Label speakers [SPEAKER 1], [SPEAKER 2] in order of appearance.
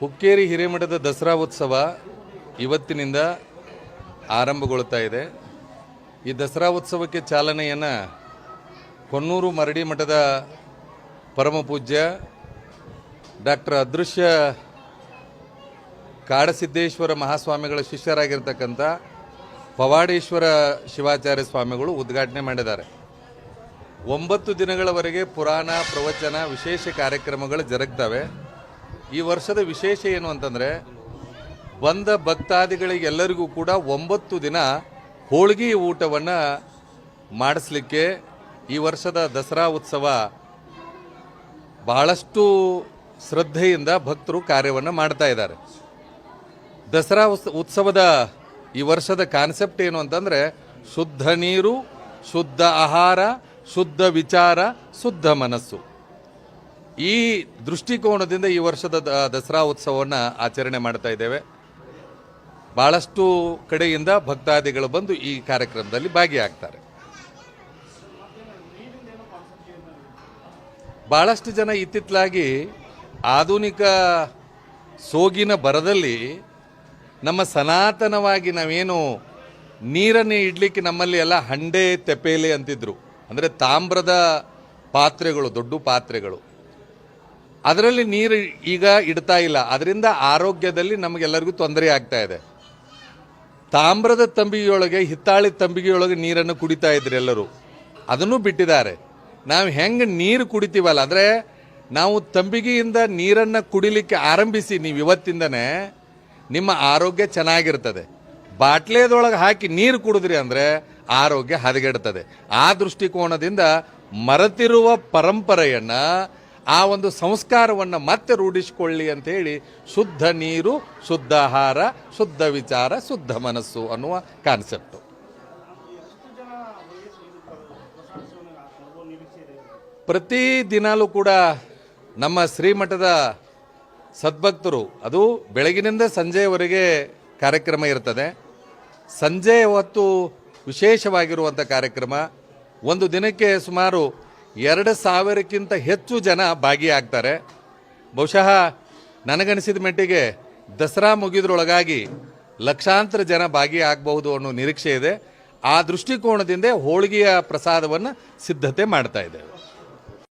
[SPEAKER 1] ಹುಕ್ಕೇರಿ ಹಿರೇಮಠದ ದಸರಾ ಉತ್ಸವ ಇವತ್ತಿನಿಂದ ಆರಂಭಗೊಳ್ತಾ ಇದೆ. ಈ ದಸರಾ ಉತ್ಸವಕ್ಕೆ ಚಾಲನೆಯನ್ನು ಕೊನ್ನೂರು ಮರಡಿ ಮಠದ ಪರಮ ಪೂಜ್ಯ ಡಾಕ್ಟರ್ ಅದೃಶ್ಯ ಕಾಡಸಿದ್ದೇಶ್ವರ ಮಹಾಸ್ವಾಮಿಗಳ ಶಿಷ್ಯರಾಗಿರ್ತಕ್ಕಂಥ ಪವಾಡೇಶ್ವರ ಶಿವಾಚಾರ್ಯ ಸ್ವಾಮಿಗಳು ಉದ್ಘಾಟನೆ ಮಾಡಿದ್ದಾರೆ. ಒಂಬತ್ತು ದಿನಗಳವರೆಗೆ ಪುರಾಣ, ಪ್ರವಚನ ವಿಶೇಷ ಕಾರ್ಯಕ್ರಮಗಳು ಜರುಗ್ತವೆ. ಈ ವರ್ಷದ ವಿಶೇಷ ಏನು ಅಂತಂದರೆ, ಬಂದ ಭಕ್ತಾದಿಗಳಿಗೆಲ್ಲರಿಗೂ ಕೂಡ ಒಂಬತ್ತು ದಿನ ಹೋಳಿಗೆ ಊಟವನ್ನು ಮಾಡಿಸ್ಲಿಕ್ಕೆ ಈ ವರ್ಷದ ದಸರಾ ಉತ್ಸವ ಬಹಳಷ್ಟು ಶ್ರದ್ಧೆಯಿಂದ ಭಕ್ತರು ಕಾರ್ಯವನ್ನು ಮಾಡ್ತಾ ಇದ್ದಾರೆ. ದಸರಾ ಉತ್ಸ- ಉತ್ಸವದ ಈ ವರ್ಷದ ಕಾನ್ಸೆಪ್ಟ್ ಏನು ಅಂತಂದರೆ, ಶುದ್ಧ ನೀರು, ಶುದ್ಧ ಆಹಾರ, ಶುದ್ಧ ವಿಚಾರ, ಶುದ್ಧ ಮನಸ್ಸು. ಈ ದೃಷ್ಟಿಕೋನದಿಂದ ಈ ವರ್ಷದ ದಸರಾ ಉತ್ಸವವನ್ನು ಆಚರಣೆ ಮಾಡ್ತಾ ಇದ್ದೇವೆ. ಭಾಳಷ್ಟು ಕಡೆಯಿಂದ ಭಕ್ತಾದಿಗಳು ಬಂದು ಈ ಕಾರ್ಯಕ್ರಮದಲ್ಲಿ ಭಾಗಿಯಾಗ್ತಾರೆ. ಭಾಳಷ್ಟು ಜನ ಇತ್ತಿತ್ತಲಾಗಿ ಆಧುನಿಕ ಸೋಗಿನ ಬರದಲ್ಲಿ ನಮ್ಮ ಸನಾತನವಾಗಿ ನಾವೇನು ನೀರನ್ನು ಇಡಲಿಕ್ಕೆ ನಮ್ಮಲ್ಲಿ ಎಲ್ಲ ಹಂಡೆ ತೆಪೇಲೆ ಅಂತಿದ್ರು. ಅಂದರೆ ತಾಮ್ರದ ಪಾತ್ರೆಗಳು, ದೊಡ್ಡ ಪಾತ್ರೆಗಳು. ಅದರಲ್ಲಿ ನೀರು ಈಗ ಇಡ್ತಾ ಇಲ್ಲ. ಅದರಿಂದ ಆರೋಗ್ಯದಲ್ಲಿ ನಮಗೆಲ್ಲರಿಗೂ ತೊಂದರೆ ಆಗ್ತಾ ಇದೆ. ತಾಮ್ರದ ತಂಬಿಗೆಯೊಳಗೆ, ಹಿತ್ತಾಳಿ ತಂಬಿಗೆಯೊಳಗೆ ನೀರನ್ನು ಕುಡಿತಾ ಇದ್ರು ಎಲ್ಲರೂ. ಅದನ್ನು ಬಿಟ್ಟಿದ್ದಾರೆ. ನಾವು ಹೆಂಗೆ ನೀರು ಕುಡಿತೀವಲ್ಲ, ಅಂದರೆ ನಾವು ತಂಬಿಗೆಯಿಂದ ನೀರನ್ನು ಕುಡಿಲಿಕ್ಕೆ ಆರಂಭಿಸಿ ನೀವು ಇವತ್ತಿಂದನೇ ನಿಮ್ಮ ಆರೋಗ್ಯ ಚೆನ್ನಾಗಿರ್ತದೆ. ಬಾಟ್ಲೇದೊಳಗೆ ಹಾಕಿ ನೀರು ಕುಡಿದ್ರಿ ಅಂದರೆ ಆರೋಗ್ಯ ಹದಗೆಡ್ತದೆ. ಆ ದೃಷ್ಟಿಕೋನದಿಂದ ಮರೆತಿರುವ ಪರಂಪರೆಯನ್ನು ಆ ಒಂದು ಸಂಸ್ಕಾರವನ್ನು ಮತ್ತೆ ರೂಢಿಸಿಕೊಳ್ಳಿ ಅಂತ ಹೇಳಿ ಶುದ್ಧ ನೀರು, ಶುದ್ಧ ಆಹಾರ, ಶುದ್ಧ ವಿಚಾರ, ಶುದ್ಧ ಮನಸ್ಸು ಅನ್ನುವ ಕಾನ್ಸೆಪ್ಟು ಪ್ರತಿ ದಿನಾಲೂ ಕೂಡ ನಮ್ಮ ಶ್ರೀಮಠದ ಸದ್ಭಕ್ತರು, ಅದು ಬೆಳಗಿನಿಂದ ಸಂಜೆಯವರೆಗೆ ಕಾರ್ಯಕ್ರಮ ಇರ್ತದೆ. ಸಂಜೆ ಹೊತ್ತು ವಿಶೇಷವಾಗಿರುವಂಥ ಕಾರ್ಯಕ್ರಮ. ಒಂದು ದಿನಕ್ಕೆ ಸುಮಾರು ಎರಡು ಸಾವಿರಕ್ಕಿಂತ ಹೆಚ್ಚು ಜನ ಭಾಗಿಯಾಗ್ತಾರೆ. ಬಹುಶಃ ನನಗನಿಸಿದ ಮಟ್ಟಿಗೆ ದಸರಾ ಮುಗಿದ್ರೊಳಗಾಗಿ ಲಕ್ಷಾಂತರ ಜನ ಭಾಗಿಯಾಗಬಹುದು ಅನ್ನೋ ನಿರೀಕ್ಷೆ ಇದೆ. ಆ ದೃಷ್ಟಿಕೋನದಿಂದ ಹೋಳಿಗೆಯ ಪ್ರಸಾದವನ್ನು ಸಿದ್ಧತೆ ಮಾಡ್ತಾ ಇದ್ದೇವೆ.